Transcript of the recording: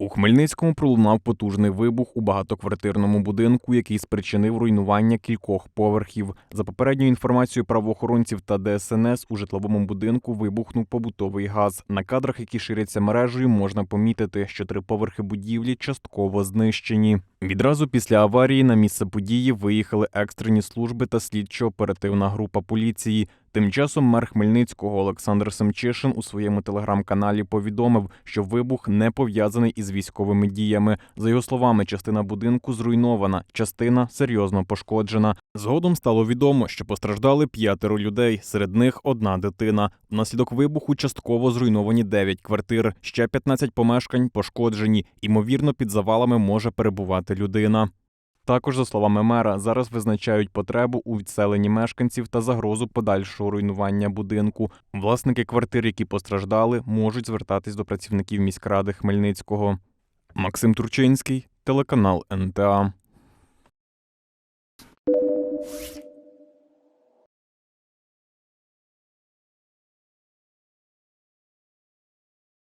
У Хмельницькому пролунав потужний вибух у багатоквартирному будинку, який спричинив руйнування кількох поверхів. За попередньою інформацією правоохоронців та ДСНС у житловому будинку вибухнув побутовий газ. На кадрах, які ширяться мережею, можна помітити, що три поверхи будівлі частково знищені. Відразу після аварії на місце події виїхали екстрені служби та слідчо-оперативна група поліції. Тим часом мер Хмельницького Олександр Семчишин у своєму телеграм-каналі повідомив, що вибух не пов'язаний із військовими діями. За його словами, частина будинку зруйнована, частина серйозно пошкоджена. Згодом стало відомо, що постраждали п'ятеро людей, серед них одна дитина. Внаслідок вибуху частково зруйновані 9 квартир, ще 15 помешкань пошкоджені. Імовірно, під завалами може перебувати людина. Також, за словами мера, зараз визначають потребу у відселенні мешканців та загрозу подальшого руйнування будинку. Власники квартир, які постраждали, можуть звертатись до працівників міськради Хмельницького. Максим Турчинський, телеканал НТА.